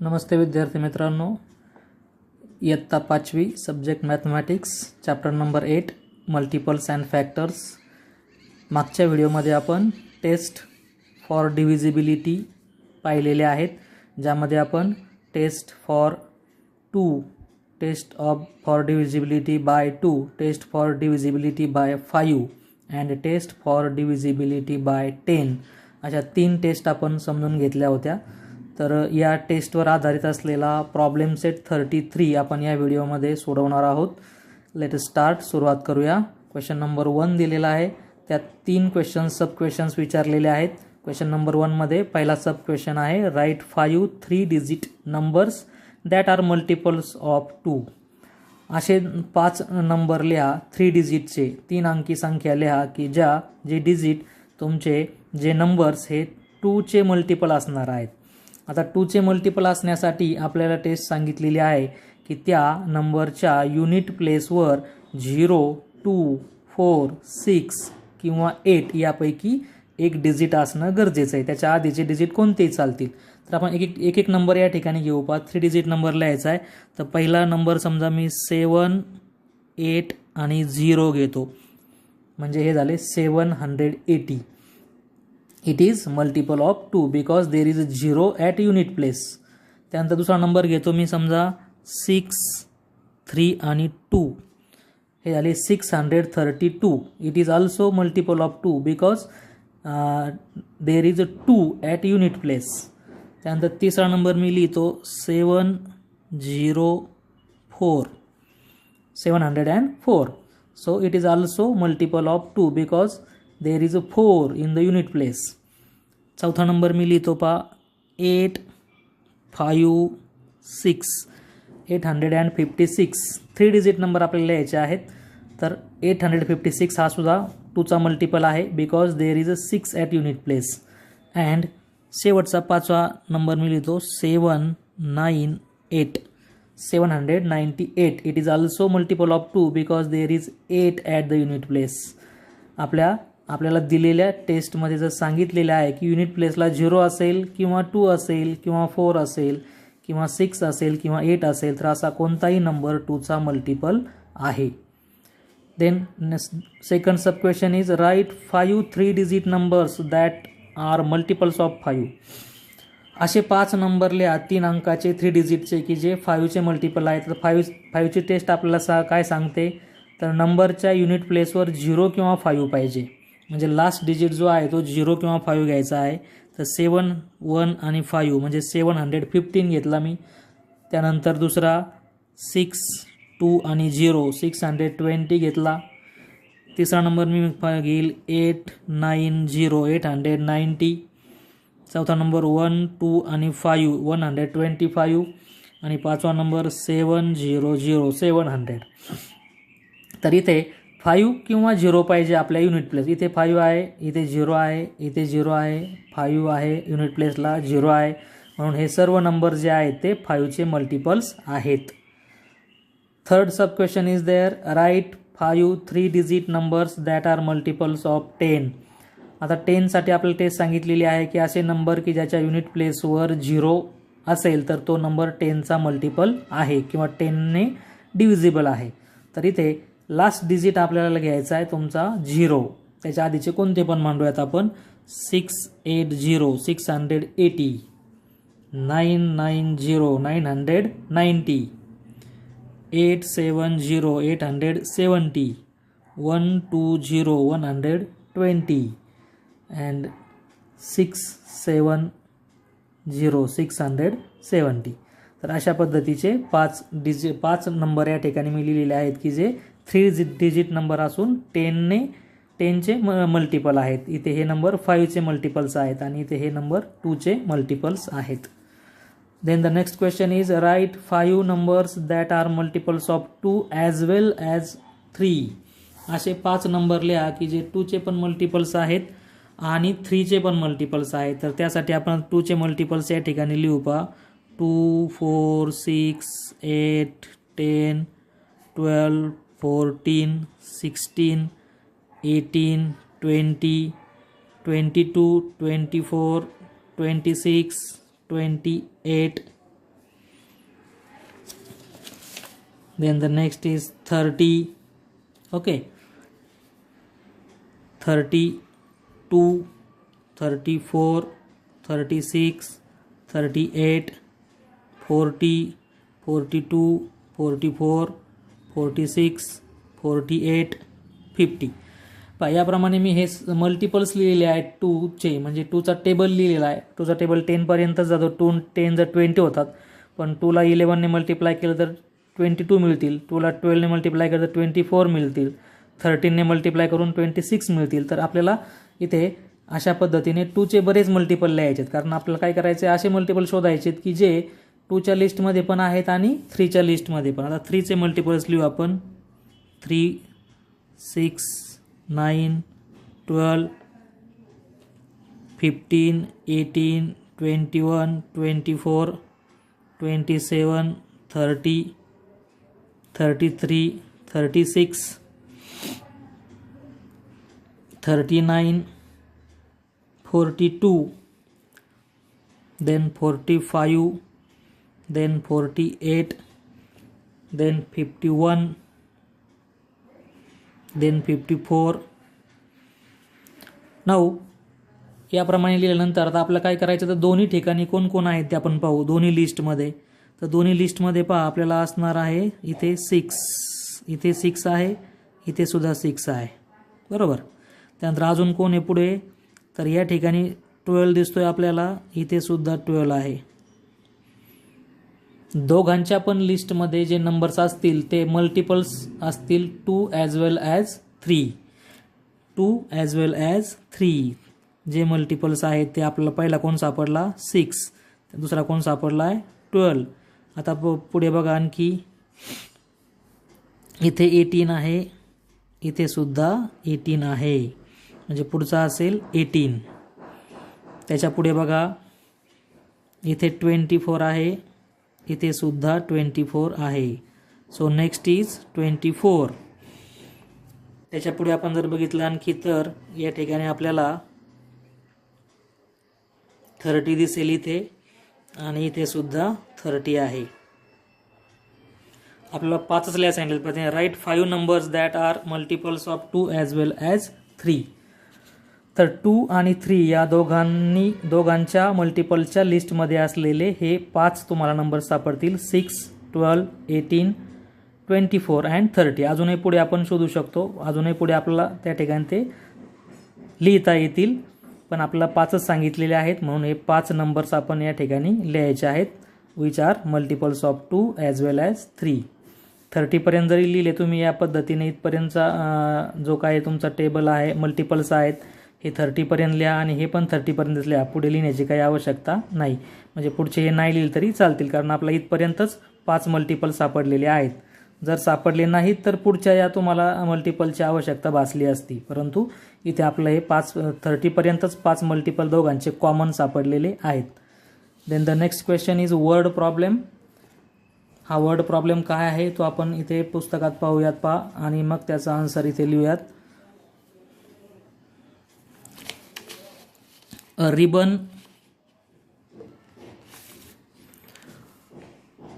नमस्ते विद्यार्थी मित्रांनो. इयत्ता पाचवी subject mathematics chapter number eight multiples and factors मागच्या व्हिडिओमध्ये आपण टेस्ट फॉर डिव्हिजिबिलिटी पाहिलेले आहेत. ज्यामध्ये आपण test for two test of for divisibility by two test for divisibility by five and test for divisibility by ten अशा तीन taste आपण समजून घेतल्या होत्या. तर या टेस्टवर आधारित असलेला प्रॉब्लेम सेट थर्टी थ्री आपण या व्हिडिओमध्ये सोडवणार आहोत. लेट स्टार्ट सुरुवात करूया. क्वेश्चन नंबर वन दिलेला आहे. त्यात तीन क्वेश्चन सब क्वेश्चन्स विचारलेले आहेत. क्वेश्चन नंबर वनमध्ये पहिला सब क्वेश्चन आहे write five three digit numbers that are multiples of two असे पाच नंबर लिहा थ्री डिजिटचे तीन अंकी संख्या लिहा की ज्या जे डिजिट तुमचे जे नंबर्स हे टूचे मल्टिपल असणार आहेत. आता टूचे मल्टिपल असण्यासाठी आपल्याला टेस्ट सांगितलेली आहे की त्या नंबरच्या युनिट प्लेसवर झिरो टू फोर सिक्स किंवा एट यापैकी एक डिजिट असणं गरजेचं आहे. त्याच्या आधीचे डिजिट कोणतेही चालतील? तर आपण एक एक एक एक नंबर या ठिकाणी घेऊ. पा थ्री डिजिट नंबर लिहायचा आहे. तर पहिला नंबर समजा मी सेवन एट आणि झिरो घेतो. म्हणजे हे झाले seven hundred eighty it is multiple of two because there is a zero at unit place त्यानंतर दुसरा नंबर घेतो मी समजा सिक्स थ्री आणि टू हे झाले six hundred thirty two it is also multiple of two because there is a two at unit place त्यानंतर तिसरा number मी लिहितो seven zero four seven hundred and four so it is also multiple of two because there is a four in the unit place चौथा number मी लिहितो पा eight five six eight hundred and fifty six three digit number आपल्याला लिहायचे आहेत. तर eight hundred fifty six हा सुद्धा टूचा मल्टिपल आहे because there is a six at unit place and शेवटचा पाचवा नंबर मी लिहितो. Seven nine eight seven hundred ninety eight it is also multiple of two because there is eight at the unit place आपल्या आपल्याला दिलेल्या टेस्टमध्ये जर सांगितलेलं आहे की युनिट प्लेसला झिरो असेल किंवा टू असेल किंवा फोर असेल किंवा सिक्स असेल किंवा एट असेल तर असा कोणताही नंबर टूचा मल्टिपल आहे. Then second sub question is write five three digit numbers that are multiples of five असे पाच नंबर लिहा तीन अंकाचे थ्री डिजिटचे की जे फाईव्हचे मल्टिपल आहेत तर फाईव्ह फाईव्हची टेस्ट आपल्याला सा काय सांगते? तर नंबरच्या युनिट प्लेसवर झिरो किंवा फाईव्ह पाहिजे. म्हणजे लास्ट डिजिट जो आहे तो झिरो किंवा फाईव्ह घ्यायचा आहे. तर सेवन वन आणि फाईव्ह म्हणजे सेवन हंड्रेड फिफ्टीन घेतला मी. त्यानंतर दुसरा सिक्स टू आणि झिरो सिक्स हंड्रेड ट्वेंटी घेतला. तिसरा नंबर मी घेईल eight nine zero eight hundred ninety चौथा नंबर वन टू आणि five one hundred twenty five आणि पाचवा number seven zero zero seven hundred तर इथे फाईव्ह किंवा झिरो पाहिजे आपल्या युनिट प्लेस. इथे फाईव्ह आहे इथे झिरो आहे इथे झिरो आहे फाईव्ह आहे युनिट प्लेसला झिरो आहे. म्हणून हे सर्व नंबर जे आहेत ते फाईव्हचे मल्टिपल्स आहेत. Third sub question is there write five three digit numbers that are multiples of ten आता टेनसाठी आपल्याला टेस्ट सांगितलेली आहे की असे नंबर की ज्याच्या युनिट प्लेसवर झिरो असेल तर तो नंबर टेनचा मल्टिपल आहे किंवा टेनने डिव्हिजिबल आहे. तर इथे लास्ट डिजिट आपल्याला घ्यायचा आहे तुमचा झिरो त्याच्या आधीचे कोणते पण मांडूयात आपण. Six eight zero six hundred eighty nine nine zero nine hundred ninety eight seven zero eight hundred seventy one two zero one hundred twenty and six seven zero six hundred seventy तर अशा पद्धतीचे पाच digi पाच number या ठिकाणी मी लिहिलेले आहेत की जे थ्री जि डिजिट नंबर असून टेनने टेनचे म मल्टिपल आहेत. इथे हे नंबर फाईव्हचे मल्टिपल्स आहेत आणि इथे हे नंबर टूचे मल्टिपल्स आहेत. Then the next question is right five numbers that are multiples of two as well as three असे पाच नंबर लिहा की जे टूचे पण मल्टिपल्स आहेत आणि थ्रीचे पण मल्टिपल्स आहेत. तर त्यासाठी आपण टूचे मल्टिपल्स या ठिकाणी लिहू पा two four six eight ten twelve 14 16 18 20 22 24 26 28 then the next is 30 okay. 32 34 36 38 40 42 44 46 48 fifty. पहा याप्रमाणे मी हे मल्टिपल्स लिहिलेले आहेत टूचे म्हणजे टूचा टेबल लिहिलेला आहे. टूचा टेबल टेनपर्यंत जातो. टू टेन जर ट्वेंटी होतात पण टूला इलेवनने मल्टिप्लाय केलं तर ट्वेंटी टू मिळतील टूला ट्वेल्वने मल्टिप्लाय केलं तर ट्वेंटी फोर मिळतील थर्टीनने मल्टिप्लाय करून ट्वेंटी सिक्स मिळतील. तर आपल्याला इथे अशा पद्धतीने टूचे बरेच मल्टिपल लिहायचे आहेत. कारण आपल्याला काय करायचे असे मल्टिपल शोधायचे आहेत की जे टूच्या लिस्टमध्ये पण आहेत आणि थ्रीच्या लिस्टमध्ये पण. आता थ्रीचे मल्टिपल्स लिहू आपण. Three six nine twelve fifteen eighteen twenty one twenty four twenty seven thirty thirty three thirty six thirty nine forty two then forty five then 48 then 51 then 54 नऊ याप्रमाणे लिहिल्यानंतर आता आपलं काय करायचं तर दोन्ही ठिकाणी कोण कोण आहेत ते आपण पाहू. दोन्ही लिस्टमध्ये तर दोन्ही लिस्टमध्ये पहा आपल्याला असणार आहे इथे सिक्स इथे सिक्स आहे इथे सुद्धा सिक्स आहे. बरोबर? त्यानंतर अजून कोण आहे पुढे? तर या ठिकाणी ट्वेल्व दिसतोय आपल्याला इथे सुद्धा ट्वेल्व आहे. दोघांच्या पण लिस्टमध्ये जे नंबर्स असतील ते मल्टिपल्स असतील two as well as three two as well as three जे मल्टिपल्स आहेत ते आपल्याला पहिला कोण सापडला? सिक्स दुसरा कोण सापडला आहे? ट्वेल्व आता प पुढे बघा आणखी. इथे एटीन आहे. इथे सुद्धा एटीन आहे. म्हणजे पुढचा असेल एटीन त्याच्या पुढे बघा. इथे ट्वेंटी फोर आहे. इथे सुद्धा ट्वेंटी फोर आहे. So next is twenty four. त्याच्यापुढे आपण जर बघितलं आणखी तर या ठिकाणी आपल्याला थर्टी दिसेल इथे आणि इथे सुद्धा थर्टी आहे. आपल्याला पाचच लिहा सांगितलं पाहिजे right five numbers that are multiples of two as well as three तर टू आणि थ्री या दोघांनी दोघांच्या मल्टिपलच्या लिस्टमध्ये असलेले हे पाच तुम्हाला नंबर सापडतील. Six twelve eighteen twenty four and thirty अजूनही पुढे आपण शोधू शकतो. अजूनही पुढे आपल्याला त्या ठिकाणी ते लिहिता येतील. पण आपल्याला पाचच सांगितलेले आहेत म्हणून हे पाच नंबर्स आपण या ठिकाणी लिहायचे आहेत which are multiples of two as well as three थर्टीपर्यंत जरी लिहिले तुम्ही या पद्धतीने इथपर्यंतचा जो काय तुमचा टेबल आहे मल्टिपल्स आहेत हे थर्टीपर्यंत लिहा आणि हे पण थर्टीपर्यंतच लिहा. पुढे लिहिण्याची काही आवश्यकता नाही. म्हणजे पुढचे हे नाही लिहिले तरी चालतील कारण आपला इथपर्यंतच पाच मल्टिपल सापडलेले आहेत. जर सापडले नाहीत तर पुढच्या या तुम्हाला मल्टिपलची आवश्यकता भासली असती. परंतु इथे आपलं हे पाच थर्टीपर्यंतच पाच मल्टिपल दोघांचे कॉमन सापडलेले आहेत. Then the next question is word problem हा वर्ड प्रॉब्लेम काय आहे? तो आपण इथे पुस्तकात पाहूयात पहा आणि मग त्याचा आन्सर इथे लिहूयात. A ribbon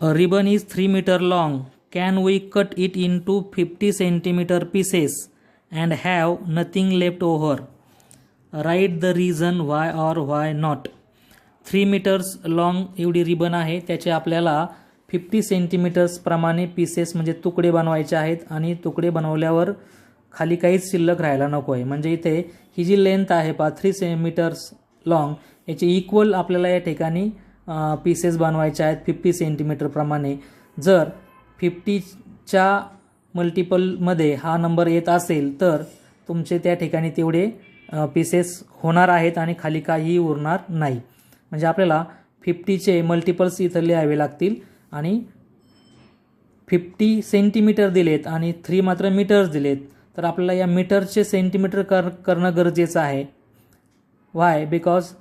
a ribbon is 3 meter long. Can we cut it into 50 centimeter pieces and have nothing left over? Write the reason why or why not. Three metres long एवढी रिबन आहे. त्याचे आपल्याला fifty सेंटीमीटर्सप्रमाणे pieces म्हणजे तुकडे बनवायचे आहेत आणि तुकडे बनवल्यावर खाली काहीच शिल्लक राहायला नको आहे म्हणजे इथे ही जी लेंथ आहे पा थ्री सेमीटर्स लाँग याचे इक्वल आपल्याला या ठिकाणी पीसेस बनवायचे आहेत फिफ्टी सेंटीमीटरप्रमाणे जर फिफ्टीच्या मल्टिपलमध्ये हा नंबर येत असेल तर तुमचे त्या ठिकाणी तेवढे पीसेस होणार आहेत आणि खाली काहीही उरणार नाही. म्हणजे आपल्याला फिफ्टीचे मल्टिपल्स इथं लिहावे लागतील आणि फिफ्टी सेंटीमीटर दिलेत आणि थ्री मात्र मीटर्स दिलेत. तर आपल्याला या मीटरचे सेंटीमीटर कर करणं गरजेचं आहे. Why because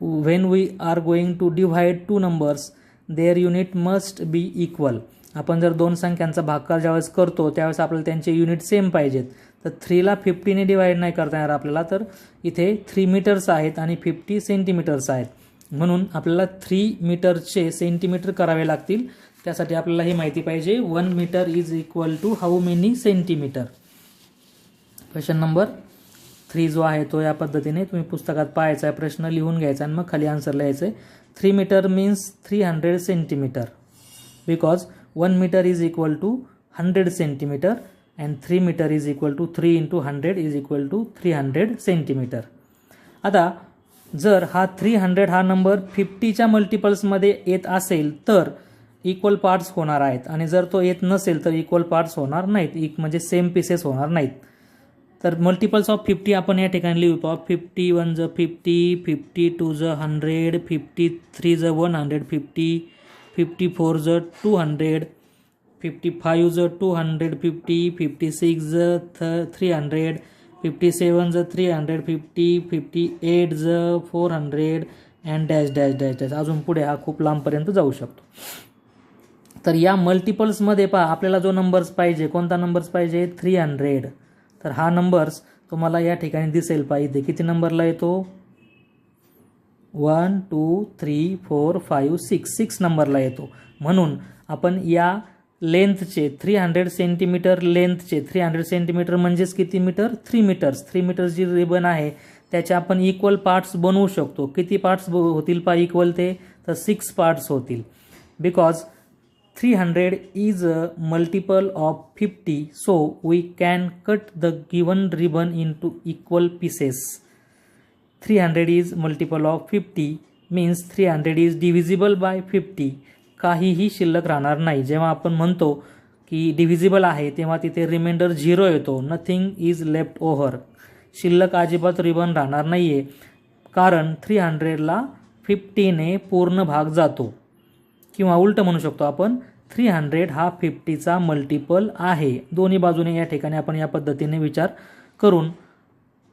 when we are going to divide two numbers their unit must be equal आपण जर दोन संख्यांचा भागकार ज्यावेळेस करतो त्यावेळेस आपल्याला त्यांचे युनिट सेम पाहिजेत. तर थ्रीला फिफ्टीने डिवाईड नाही करता येणार आपल्याला तर इथे थ्री मीटर्स आहेत आणि फिफ्टी सेंटीमीटर्स आहेत. म्हणून आपल्याला थ्री मीटरचे सेंटीमीटर करावे लागतील. त्यासाठी आपल्याला ही माहिती पाहिजे one metre is equal to how many centimetre question number three जो आहे तो या पद्धतीने तुम्ही पुस्तकात पाहायचा आहे प्रश्न लिहून घ्यायचा आणि मग खाली आन्सर लिहायचं आहे three metre means three hundred centimetre because one metre is equal to hundred centimetre and three metre is equal to three into hundred is equal to three hundred centimetre आता जर हा थ्री हंड्रेड हा number फिफ्टीच्या मल्टिपल्समध्ये येत असेल तर equal parts होणार आहेत. आणि जर तो येत नसेल तर इक्वल पार्ट्स होणार नाहीत. इक म्हणजे सेम पीसेस होणार नाहीत. तर मल्टिपल्स ऑफ फिफ्टी आपण या ठिकाणी लिहू. पाहू फिफ्टी वन ज फिफ्टी फिफ्टी टू ज हंड्रेड फिफ्टी थ्री ज one hundred fifty fifty four ज टू हंड्रेड फिफ्टी फाईव्ह ज two hundred fifty fifty six ज थ थ्री हंड्रेड फिफ्टी सेवन ज three hundred fifty fifty eight ज four hundred and dash dash dash dash अजून पुढे हा खूप लांबपर्यंत जाऊ शकतो. तर या मल्टिपल्समध्ये पहा आपल्याला जो नंबर्स पाहिजे कोणता नंबर्स पाहिजे? थ्री हंड्रेड तर हा नंबर्स तुम्हाला या ठिकाणी दिसेल पाहिजे. किती नंबरला येतो? One two three four five six six नंबरला येतो. म्हणून आपण या लेंथचे थ्री हंड्रेड सेंटीमीटर लेंथचे थ्री हंड्रेड सेंटीमीटर म्हणजेच किती metre three metres three metres जी रिबन आहे त्याचे आपण इक्वल पार्ट्स बनवू शकतो. किती पार्ट्स होतील पा इक्वल ते? तर सिक्स पार्ट्स होतील. Because 300 is a multiple of 50 so we can cut the given ribbon into equal pieces. 300 is multiple of 50 means 300 is divisible by 50 काहीही शिल्लक राहणार नाही. जेव्हा आपण म्हणतो की डिव्हिजिबल आहे तेव्हा तिथे रिमाइंडर झिरो येतो. नथिंग इज लेफ्ट ओव्हर शिल्लक अजिबात रिबन राहणार नाही आहे कारण थ्री हंड्रेडला फिफ्टीने पूर्ण भाग जातो. किंवा उलट म्हणू शकतो आपण थ्री हंड्रेड हा फिफ्टीचा मल्टिपल आहे. दोन्ही बाजूने या ठिकाणी आपण या पद्धतीने विचार करून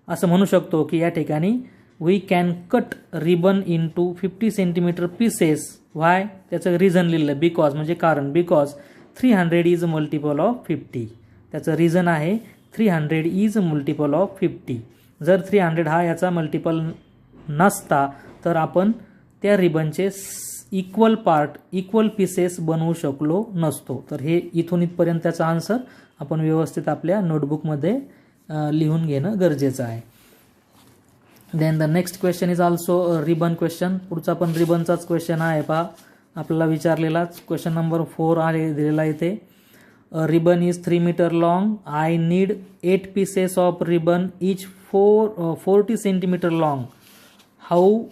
असं म्हणू शकतो की या ठिकाणी we can cut ribbon into fifty centimetre pieces why त्याचं रिझन लिहिलं बिकॉज म्हणजे कारण. Because three hundred is multiple of fifty त्याचं रिझन आहे three hundred is multiple of fifty जर थ्री हंड्रेड हा याचा मल्टिपल नसता तर आपण त्या रिबनचे इक्वल पार्ट इक्वल पीसेस बनवू शकलो नसतो. तर हे इथून इथपर्यंत त्याचा आन्सर आपण व्यवस्थित आपल्या नोटबुकमध्ये लिहून घेणं गरजेचं आहे. Then the next question is also ribbon question पुढचा पण रिबनचाच क्वेश्चन आहे पहा. आपल्याला विचारलेलाच. क्वेश्चन नंबर फोर आहे दिलेला इथे. Ribbon is three metre long I need eight pieces of ribbon each four forty centimetre long how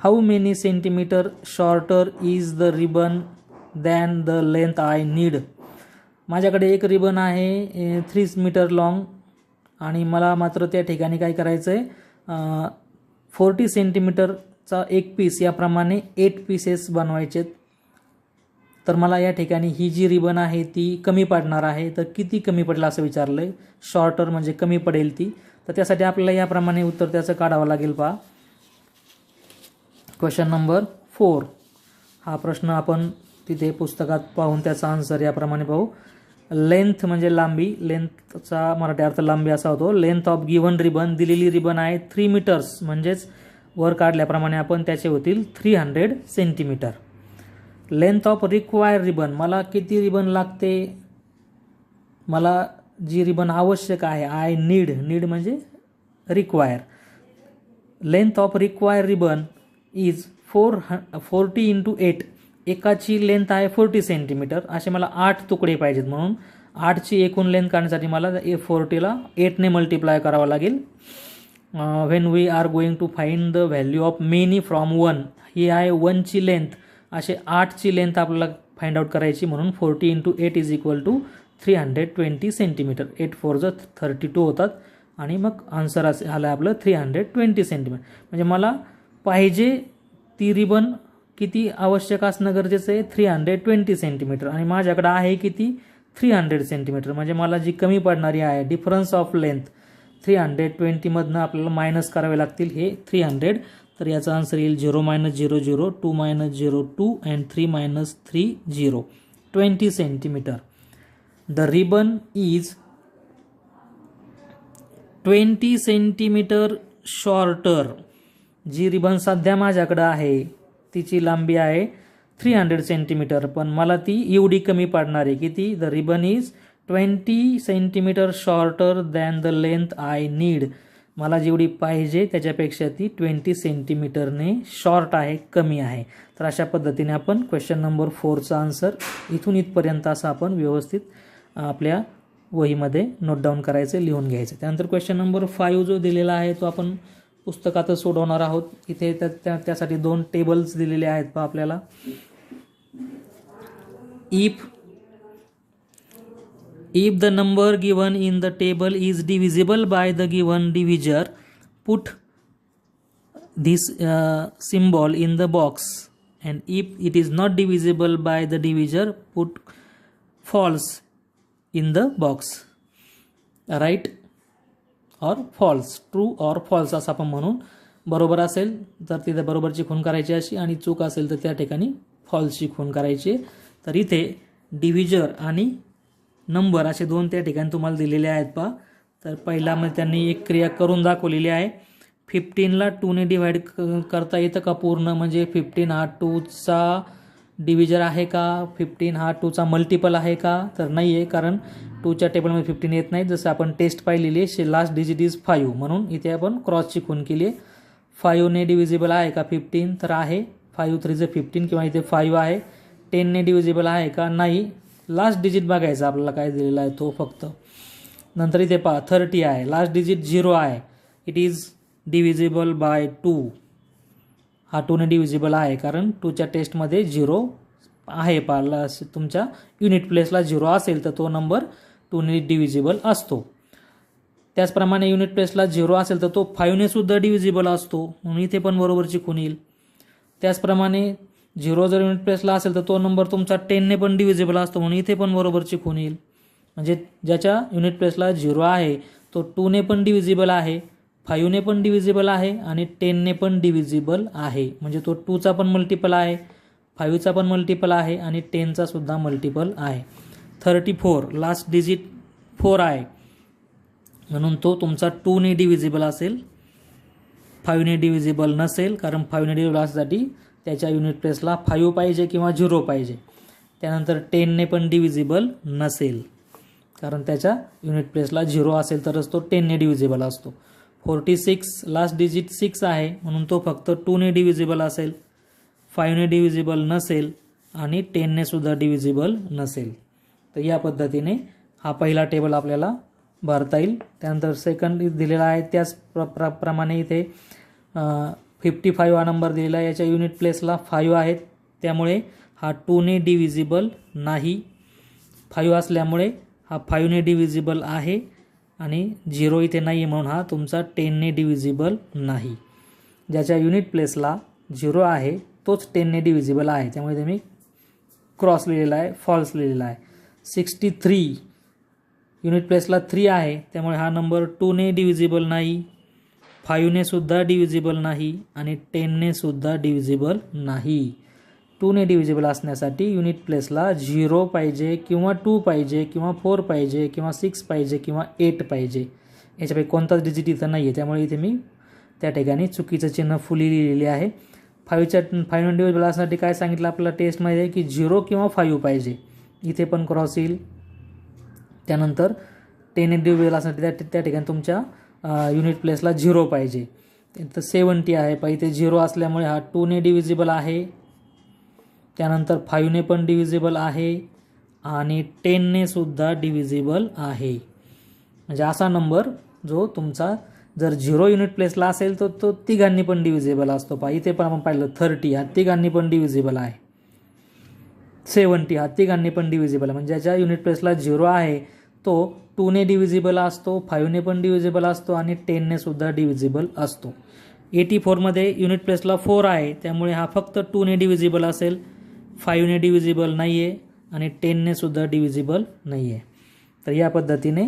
how many centimetre shorter is the ribbon than the length I need माझ्याकडे एक ribbon आहे three metre long आणि मला मात्र त्या ठिकाणी काय करायचं आहे फोर्टी सेंटीमीटरचा एक पीस याप्रमाणे एट पीसेस बनवायचे तर मला या ठिकाणी ही जी रिबन आहे ती कमी पडणार आहे. तर किती कमी पडेल असं विचारलं आहे शॉर्टर म्हणजे कमी पडेल ती. तर त्यासाठी आपल्याला याप्रमाणे उत्तर त्याचं काढावं लागेल पहा. क्वेश्चन नंबर फोर हा प्रश्न आपण तिथे पुस्तकात पाहून त्याचा आन्सर याप्रमाणे पाहू. लेंथ म्हणजे लांबी. लेंथचा मराठी अर्थ लांबी असा होतो. लेंथ ऑफ गिवन रिबन दिलेली रिबन आहे थ्री मीटर्स म्हणजेच वर काढल्याप्रमाणे आपण त्याचे होतील three hundred centimetre length of require ribbon मला किती रिबन लागते? मला जी रिबन आवश्यक आहे आय नीड नीड म्हणजे require length of require ribbon is four ह फोर्टी इंटू एट एकाची लेंथ आहे फोर्टी सेंटीमीटर असे मला आठ तुकडे पाहिजेत म्हणून. आठची एकूण लेंथ काढण्यासाठी मला ए फोर्टीला एटने मल्टिप्लाय करावं लागेल. When we are going to find the value of many from one ही आहे वनची लेंथ असे आठची लेंथ आपल्याला फाइंड आउट करायची म्हणून forty into eight is equal to three hundred twenty centimetre eight four जर थर्टी टू होतात. आणि मग आन्सर असे आलं आहे आपलं थ्री हंड्रेड ट्वेंटी सेंटीमीटर म्हणजे मला पाहिजे ती रिबन किती आवश्यक असणं गरजेचं आहे? थ्री हंड्रेड ट्वेंटी सेंटीमीटर आणि माझ्याकडं आहे किती? थ्री हंड्रेड सेंटीमीटर म्हणजे मला जी कमी पडणारी आहे difference of length three hundred ट्वेंटीमधनं आपल्याला मायनस करावे लागतील हे थ्री हंड्रेड तर याचा आन्सर येईल zero minus zero zero two minus zero two and three minus three zero twenty centimetre the ribbon is twenty centimetre shorter G ribbon सध्या माझ्याकडं आहे तिची लांबी आहे थ्री हंड्रेड सेंटीमीटर पण मला ती एवढी कमी पाडणार आहे किती the ribbon is twenty centimetre shorter than the length I need मला जेवढी पाहिजे त्याच्यापेक्षा ती ट्वेंटी सेंटीमीटरने शॉर्ट आहे कमी आहे. तर अशा पद्धतीने आपण क्वेश्चन नंबर फोरचा आन्सर इथून इथपर्यंत असं आपण व्यवस्थित आपल्या वहीमध्ये नोट डाऊन करायचं लिहून घ्यायचं. त्यानंतर क्वेश्चन नंबर फाईव्ह जो दिलेला आहे तो आपण पुस्तकातच सोडवणार आहोत. इथे त्यासाठी दोन टेबल्स दिलेले आहेत बा आपल्याला. If if the number given in the table is divisible by the given divisor put the स symbol in the box and if it is not divisible by the divisor put false in the box right or false true or false असं आपण म्हणून बरोबर असेल. तर तिथे बरोबरची खून करायची अशी आणि चूक असेल तर त्या ठिकाणी फॉल्सची खून करायची. तर इथे डिव्हिजर आणि नंबर असे दोन त्या ठिकाणी तुम्हाला दिलेले आहेत पा तर पहिला मग त्यांनी एक क्रिया करून दाखवलेली आहे. फिफ्टीनला टूने डिवाईड करता येतं का पूर्ण? म्हणजे फिफ्टीन हा टूचा डिव्हिजर आहे का? फिफ्टीन हा टूचा मल्टिपल आहे का? तर नाही आहे कारण टूच्या टेबलमध्ये फिफ्टीन येत नाही. जसं आपण टेस्ट पाहिलेली आहे लास्ट डिजिट इज फाईव्ह म्हणून इथे आपण क्रॉसची खून केली आहे. फाईव्हने डिव्हिजिबल आहे का फिफ्टीन तर आहे. फाईव्ह जे फिफ्टीन किंवा इथे फाईव्ह आहे टेनने डिव्हिजिबल आहे का? नाही. लास्ट डिजिट बघायचा आपल्याला काय दिलेला आहे तो फक्त. नंतर इथे पहा थर्टी आहे. लास्ट डिजिट झिरो आहे. It is divisible by two हा टूने डिव्हिजिबल आहे कारण टूच्या टेस्टमध्ये झिरो आहे पाला तुमच्या युनिट प्लेसला झिरो असेल तर तो नंबर टूने डिव्हिजिबल असतो. त्याचप्रमाणे युनिट प्लेसला झिरो असेल तर तो फाईव्हने सुद्धा डिव्हिजिबल असतो म्हणून इथे पण बरोबर चिकून येईल. त्याचप्रमाणे झिरो जर युनिट प्लेसला असेल तर तो नंबर तुमचा टेनने पण डिव्हिजिबल असतो म्हणून इथे पण बरोबर चिकून येईल. म्हणजे ज्याच्या युनिट प्लेसला झिरो आहे तो टूने पण डिव्हिजिबल आहे. फाईव्हने पण डिव्हिजिबल आहे आणि टेनने पण डिव्हिजिबल आहे. म्हणजे तो टूचा पण मल्टिपल आहे फाईव्हचा पण मल्टिपल आहे आणि टेनचा सुद्धा मल्टिपल आहे. Thirty four last digit four आहे. म्हणून तो तुमचा टूने डिव्हिजिबल असेल फाईव्हने डिव्हिजिबल नसेल कारण फाईव्हने डिव्हिजिबल असण्यासाठी त्याच्या युनिट प्लेसला फाईव्ह पाहिजे किंवा झिरो पाहिजे. त्यानंतर टेनने पण डिव्हिजिबल नसेल कारण त्याच्या युनिट प्लेसला झिरो असेल तरच तो टेनने डिव्हिजिबल असतो. Forty six last digit six आहे. म्हणून तो फक्त टूने डिव्हिजिबल असेल. फाईव्हने डिव्हिजिबल नसेल आणि टेनने सुद्धा डिव्हिजिबल नसेल. तर या पद्धतीने हा पहिला टेबल आपल्याला भरता येईल. त्यानंतर सेकंड दिलेला आहे. त्याच प्र प्र प्रमाणे इथे फिफ्टी फाईव्ह हा नंबर दिलेला आहे. याच्या युनिट प्लेसला फाईव्ह आहेत. त्यामुळे हा टूने डिव्हिजिबल नाही. फाईव्ह असल्यामुळे हा फाईव्हने डिव्हिजिबल आहे. आणि झिरो इथे नाही आहे म्हणून हा तुमचा टेनने डिव्हिजिबल नाही. ज्याच्या युनिट प्लेसला झिरो आहे तोच टेनने डिव्हिजिबल आहे. त्यामुळे तुम्ही क्रॉस लिहिलेला आहे फॉल्स लिहिलेला आहे. सिक्स्टी थ्री युनिट प्लेसला थ्री आहे त्यामुळे हा नंबर टूने डिव्हिजिबल नाही फाईव्हने सुद्धा डिव्हिजिबल नाही आणि टेनने सुद्धा डिव्हिजिबल नाही. टूने डिव्हिजिबल असण्यासाठी युनिट प्लेसला झिरो पाहिजे किंवा टू पाहिजे किंवा फोर पाहिजे किंवा सिक्स पाहिजे किंवा एट पाहिजे. याच्यापैकी कोणताच डिजिट इथं नाही आहे त्यामुळे इथे मी त्या ठिकाणी चुकीचं चिन्ह फुली लिहिलेली आहे. फाईव्हच्या फाईव्ह डिव्हिजिबल असण्यासाठी काय सांगितलं आपल्याला टेस्टमध्ये की झिरो किंवा फाईव्ह पाहिजे. इथे पण क्रॉस येईल. त्यानंतर टेन इंडिव्हिज्युअल असण्यासाठी त्या त्या ठिकाणी तुमच्या युनिट प्लेसला झिरो पाहिजे. तर सेवन्टी आहे. पाहिजे झिरो असल्यामुळे हा टूने डिव्हिजिबल आहे. त्यानंतर फाईव्हने पण डिव्हिजिबल आहे आणि टेनने सुद्धा डिव्हिजिबल आहे. म्हणजे असा नंबर जो तुमचा जर झिरो युनिट प्लेसला असेल तर तो तिघांनी पण डिव्हिजिबल असतो. पहा इथे पण आपण पाहिलं थर्टी हा तिघांनी पण डिव्हिजिबल आहे. सेवन्टी हा तिघांनी पण डिव्हिजिबल आहे. म्हणजे ज्याच्या युनिट प्लेसला झिरो आहे तो टूने डिव्हिजिबल असतो फाईव्हने पण डिव्हिजिबल असतो आणि टेनने सुद्धा डिव्हिजिबल असतो. एटी फोरमध्ये युनिट प्लेसला फोर आहे त्यामुळे हा फक्त टूने डिव्हिजिबल असेल. फाईव्हने डिव्हिजिबल नाही आहे आणि टेनने सुद्धा डिव्हिजिबल नाही आहे तर या पद्धतीने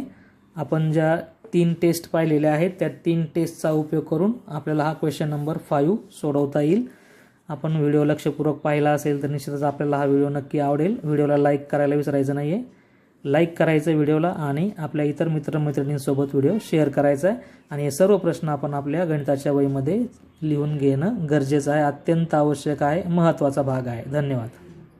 आपण ज्या तीन टेस्ट पाहिलेल्या आहेत त्या तीन टेस्टचा उपयोग करून आपल्याला हा क्वेश्चन नंबर फाईव्ह सोडवता येईल. आपण व्हिडिओ लक्षपूर्वक पाहिला असेल तर निश्चितच आपल्याला हा व्हिडिओ नक्की आवडेल. व्हिडिओला लाईक करायला विसरायचं नाही आहे लाईक करायचं व्हिडिओला आणि आपल्या इतर मित्रमैत्रिणींसोबत व्हिडिओ शेअर करायचा आहे. आणि हे सर्व प्रश्न आपण आपल्या गणिताच्या वहीमध्ये लिहून घेणं गरजेचं आहे. अत्यंत आवश्यक आहे महत्त्वाचा भाग आहे. धन्यवाद.